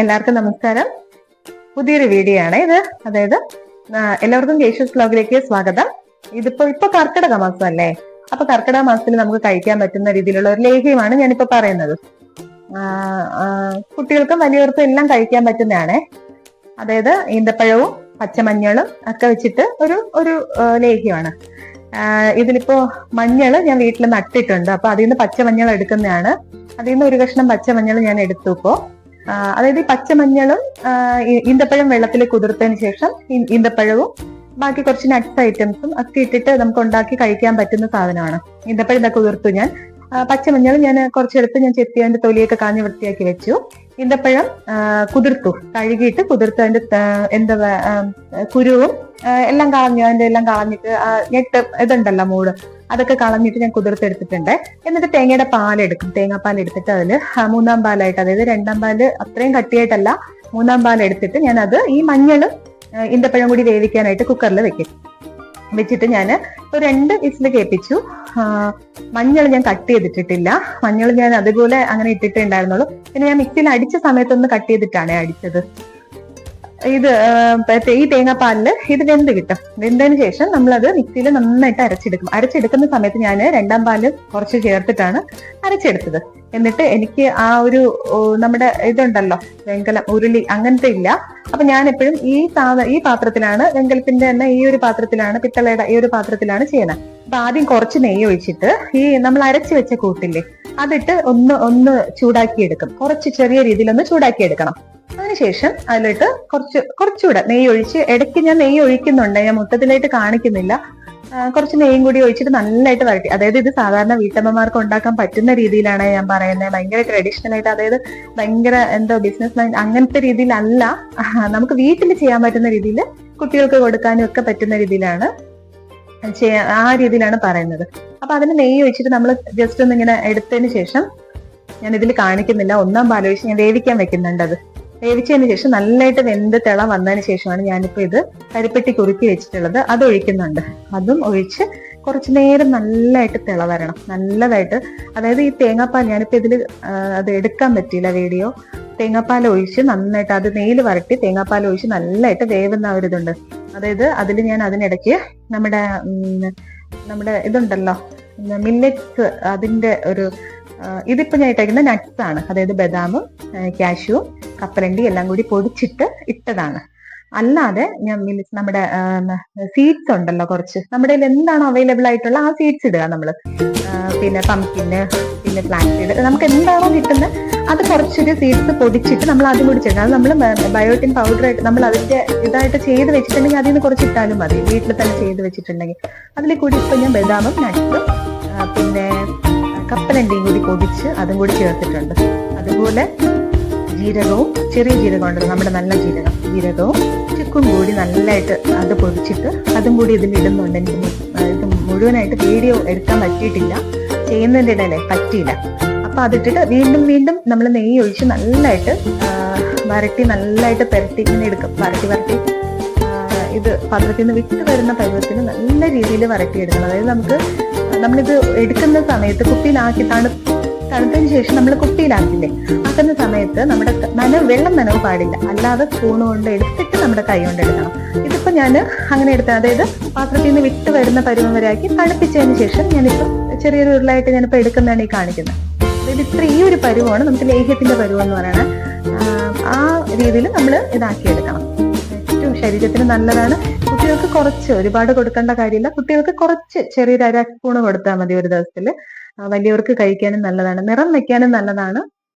എല്ലാവർക്കും നമസ്കാരം. പുതിയൊരു വീഡിയോ ആണ് ഇത്. അതായത് എല്ലാവർക്കും കേശൂസ് ബ്ലോഗിലേക്ക് സ്വാഗതം. ഇതിപ്പോ ഇപ്പൊ കർക്കിടക മാസം അല്ലേ അപ്പൊ കർക്കിടക മാസത്തിൽ നമുക്ക് കഴിക്കാൻ പറ്റുന്ന രീതിയിലുള്ള ഒരു ലേഹ്യമാണ് ഞാനിപ്പോ പറയുന്നത്. കുട്ടികൾക്കും വലിയവർക്കും എല്ലാം കഴിക്കാൻ പറ്റുന്നതാണ്. അതായത് ഈന്തപ്പഴവും പച്ചമഞ്ഞളും ഒക്കെ വെച്ചിട്ട് ഒരു ഒരു ലേഹ്യമാണ്. ഇതിലിപ്പോ മഞ്ഞൾ ഞാൻ വീട്ടിൽ നട്ടിട്ടുണ്ട്. അപ്പൊ അതിൽ നിന്ന് പച്ചമഞ്ഞൾ എടുക്കുന്നതാണ്. അതിൽ നിന്ന് ഒരു കഷ്ണം പച്ചമഞ്ഞൾ ഞാൻ എടുത്തു ഇപ്പോ. അതായത് ഈ പച്ചമഞ്ഞളും ഈന്തപ്പഴം വെള്ളത്തിൽ കുതിർത്തതിന് ശേഷം ഈന്തപ്പഴവും ബാക്കി കുറച്ച് നട്ട്സ് ഐറ്റംസും ഒക്കെ ഇട്ടിട്ട് നമുക്ക് ഉണ്ടാക്കി കഴിക്കാൻ പറ്റുന്ന സാധനമാണ്. ഈന്തപ്പഴം ഇതൊക്കെ കുതിർത്തു ഞാൻ. പച്ചമഞ്ഞൾ ഞാൻ കുറച്ചെടുത്ത് ഞാൻ ചെത്തി അതിന്റെ തൊലിയൊക്കെ കാഞ്ഞ് വൃത്തിയാക്കി വെച്ചു. ഈന്തപ്പഴം ആ, കുതിർത്തു. കഴുകിയിട്ട് കുതിർത്ത് അതിന്റെ എന്താ കുരുവും എല്ലാം കളഞ്ഞു. അതിന്റെ എല്ലാം കളഞ്ഞിട്ട് ഞെട്ട് ഇതുണ്ടല്ലോ മൂട്. അതൊക്കെ കളഞ്ഞിട്ട് ഞാൻ കുതിർത്തെടുത്തിട്ടുണ്ട്. എന്നിട്ട് തേങ്ങയുടെ പാലെടുക്കും തേങ്ങാപ്പാൽ എടുത്തിട്ട് അതിൽ മൂന്നാം പാലായിട്ട് അതായത് രണ്ടാം പാൽ അത്രയും കട്ടിയായിട്ടല്ല മൂന്നാം പാൽ എടുത്തിട്ട് ഞാൻ അത് ഈ മഞ്ഞളും ഇന്തപ്പഴം കൂടി വേവിക്കാനായിട്ട് കുക്കറിൽ വെക്കും. വെച്ചിട്ട് ഞാൻ രണ്ട് വിസിൽ കേൾപ്പിച്ചു മഞ്ഞൾ ഞാൻ കട്ട് ചെയ്തിട്ടിട്ടില്ല. മഞ്ഞൾ ഞാൻ അതുപോലെ അങ്ങനെ ഇട്ടിട്ടേ ഉണ്ടായിരുന്നുള്ളൂ. പിന്നെ ഞാൻ മിക്സിയിൽ അടിച്ച സമയത്തൊന്ന് കട്ട് ചെയ്തിട്ടാണ് അടിച്ചത്. ഇത് ഈ തേങ്ങാപ്പാലിൽ ഇത് വെന്ത് കിട്ടും. വെന്തതിന് ശേഷം നമ്മളത് മിക്സിയിൽ നന്നായിട്ട് അരച്ചെടുക്കും. അരച്ചെടുക്കുന്ന സമയത്ത് ഞാൻ രണ്ടാം പാൽ കുറച്ച് ചേർത്തിട്ടാണ് അരച്ചെടുത്തത്. എന്നിട്ട് എനിക്ക് ആ ഒരു നമ്മുടെ ഇതുണ്ടല്ലോ വെങ്കലം ഉരുളി അങ്ങനത്തെ ഇല്ല. അപ്പൊ ഞാൻ എപ്പോഴും ഈ സാധ ഈ പാത്രത്തിലാണ് വെങ്കലത്തിന്റെ തന്നെ ഈ ഒരു പാത്രത്തിലാണ് പിത്തളയുടെ ഈ ഒരു പാത്രത്തിലാണ് ചെയ്യുന്നത് അപ്പൊ ആദ്യം കുറച്ച് നെയ്യ് ഒഴിച്ചിട്ട് ഈ നമ്മൾ അരച്ചു വെച്ച കൂട്ടില്ലേ അതിട്ട് ഒന്ന് ഒന്ന് ചൂടാക്കി എടുക്കും കുറച്ച് ചെറിയ രീതിയിൽ ഒന്ന് ചൂടാക്കി എടുക്കണം അതിനുശേഷം അതിലിട്ട് കുറച്ച് കുറച്ചുകൂടെ നെയ്യ് ഒഴിച്ച് ഇടയ്ക്ക് ഞാൻ നെയ്യ് ഒഴിക്കുന്നുണ്ട് ഞാൻ മൊത്തത്തിലായിട്ട് കാണിക്കുന്നില്ല. കുറച്ച് നെയ്യും കൂടി ഒഴിച്ചിട്ട് നല്ലതായിട്ട് വരട്ടി. അതായത് ഇത് സാധാരണ വീട്ടമ്മമാർക്ക് ഉണ്ടാക്കാൻ പറ്റുന്ന രീതിയിലാണ് ഞാൻ പറയുന്നത് ഭയങ്കര ട്രഡീഷണൽ ആയിട്ട് അതായത് ഭയങ്കര എന്തോ ബിസിനസ് മൈൻഡ് അങ്ങനത്തെ രീതിയിലല്ല. നമുക്ക് വീട്ടിൽ ചെയ്യാൻ പറ്റുന്ന രീതിയിൽ കുട്ടികൾക്ക് കൊടുക്കാനും ഒക്കെ പറ്റുന്ന രീതിയിലാണ് ആ രീതിയിലാണ് പറയുന്നത്. അപ്പൊ അതിന് നെയ്യ് ഒഴിച്ചിട്ട് നമ്മൾ ജസ്റ്റ് ഒന്ന് ഇങ്ങനെ എടുത്തതിന് ശേഷം ഞാൻ ഇതിൽ കാണിക്കുന്നില്ല. ഒന്നാം പാലൊഴിച്ച് ഞാൻ വേവിക്കാൻ വെക്കുന്നുണ്ട് അത്. വേവിച്ചതിന് ശേഷം നല്ലതായിട്ട് വെന്ത് തിള വന്നതിന് ശേഷമാണ് ഞാനിപ്പോ ഇത് കരിപ്പെട്ടി കുറുക്കി വെച്ചിട്ടുള്ളത്. അത് ഒഴിക്കുന്നുണ്ട്. അതും ഒഴിച്ച് കുറച്ചു നേരം നല്ലതായിട്ട് തിള വരണം. നല്ലതായിട്ട് അതായത് ഈ തേങ്ങാപ്പാൽ ഞാനിപ്പോ ഇതിൽ അത് എടുക്കാൻ പറ്റിയില്ല വീഡിയോ. തേങ്ങാപ്പാൽ ഒഴിച്ച് നന്നായിട്ട് അത് നെയ്യിൽ വരട്ടി തേങ്ങാപ്പാൽ ഒഴിച്ച് നല്ലതായിട്ട് വേവുന്ന ഒരിതുണ്ട് അതായത് അതിൽ ഞാൻ അതിനിടയ്ക്ക് നമ്മുടെ നമ്മുടെ ഇതുണ്ടല്ലോ മില്ലറ്റ്സ് അതിന്റെ ഒരു ഇതിപ്പോ ഞാൻ ഇട്ടേക്കുന്ന നട്ട്സ് ആണ്. അതായത് ബദാമും കാഷ്യൂവും കപ്പലണ്ടി എല്ലാം കൂടി പൊടിച്ചിട്ട് ഇട്ടതാണ്. അല്ലാതെ ഞാൻ മില്ലറ്റ്സ് നമ്മുടെ സീഡ്സ് ഉണ്ടല്ലോ കുറച്ച്. നമ്മുടെ എന്താണ് അവൈലബിൾ ആയിട്ടുള്ള ആ സീഡ്സ് ഇടുക നമ്മൾ പിന്നെ പംകിന് പിന്നെ ഫ്ലാക്സീഡ് നമുക്ക് എന്താണോ കിട്ടുന്നത് അത് കുറച്ചൊരു സീഡ്സ് പൊടിച്ചിട്ട് നമ്മൾ അതും കൂടി ചെയ്യണം. അത് നമ്മൾ ബയോട്ടിൻ പൗഡർ ആയിട്ട് നമ്മൾ അതിന്റെ ഇതായിട്ട് ചെയ്ത് വെച്ചിട്ടുണ്ടെങ്കിൽ അതിൽ നിന്ന് കുറച്ച് ഇട്ടാലും മതി. വീട്ടിൽ തന്നെ ചെയ്ത് വെച്ചിട്ടുണ്ടെങ്കിൽ. അതിൽ കൂടി ഇപ്പൊ ഞാൻ ബദാമും നട്ട്സും പിന്നെ കപ്പലണ്ടിയും കൂടി പൊടിച്ച് അതും കൂടി ചേർത്തിട്ടുണ്ട്. അതുപോലെ ജീരകവും ചെറിയ ജീരകം ഉണ്ട് നമ്മുടെ നല്ല ജീരകം. ജീരകവും ചുക്കും കൂടി നല്ലതായിട്ട് അത് പൊടിച്ചിട്ട് അതും കൂടി ഇതിൽ ഇടുന്നുണ്ട് എനിക്ക് ഇത് മുഴുവനായിട്ട് വീഡിയോ എടുക്കാൻ പറ്റിയിട്ടില്ല. ചെയ്യുന്നതിന്റെ ഇടയിലെ പറ്റിയില്ല. അപ്പൊ അതിട്ടിട്ട് വീണ്ടും വീണ്ടും നമ്മൾ നെയ്യ് ഒഴിച്ച് നല്ലതായിട്ട് വരട്ടി നല്ലതായിട്ട് പെരട്ടി ഇങ്ങനെ എടുക്കും. വരട്ടി വരട്ടി. ഇത് പാത്രത്തിൽ നിന്ന് വിട്ട് വരുന്ന പരുവത്തിന് നല്ല രീതിയിൽ വരട്ടിയെടുക്കണം. അതായത് നമുക്ക് നമ്മളിത് എടുക്കുന്ന സമയത്ത് കുപ്പിയിലാക്കി തണു തണുത്തതിന് ശേഷം നമ്മൾ കുപ്പിയിലാക്കില്ലേ ആക്കുന്ന സമയത്ത് നമ്മുടെ നന നനവ് വെള്ളം നനവ് പാടില്ല. അല്ലാതെ സ്പൂൺ കൊണ്ട് എടുത്തിട്ട് നമ്മുടെ കൈ കൊണ്ട് എടുക്കണം. ഇതിപ്പോ ഞാൻ അങ്ങനെ എടുത്ത അതായത് പാത്രത്തിൽ നിന്ന് വിട്ട് വരുന്ന പരുവം വരെ ആക്കി തണുപ്പിച്ചതിന് ശേഷം ഞാനിപ്പോ ചെറിയൊരു ഉരുളായിട്ട് ഞാനിപ്പോ എടുക്കുന്നതാണ് ഈ കാണിക്കുന്നത്. അതായത് ഇത്ര ഈ ഒരു പരുവമാണ് നമുക്ക് ലേഹ്യത്തിന്റെ പരുവം എന്ന് പറയുന്നത് ആ രീതിയിൽ നമ്മൾ ഇതാക്കി എടുക്കണം ഏറ്റവും ശരീരത്തിന് നല്ലതാണ്. കുട്ടികൾക്ക് കുറച്ച് ഒരുപാട് കൊടുക്കേണ്ട കാര്യമില്ല. കുട്ടികൾക്ക് കുറച്ച് ചെറിയൊരു അര കൊടുത്താൽ മതി ഒരു ദിവസത്തിൽ വലിയവർക്ക് കഴിക്കാനും നല്ലതാണ്. നിറം വെക്കാനും നല്ലതാണ്.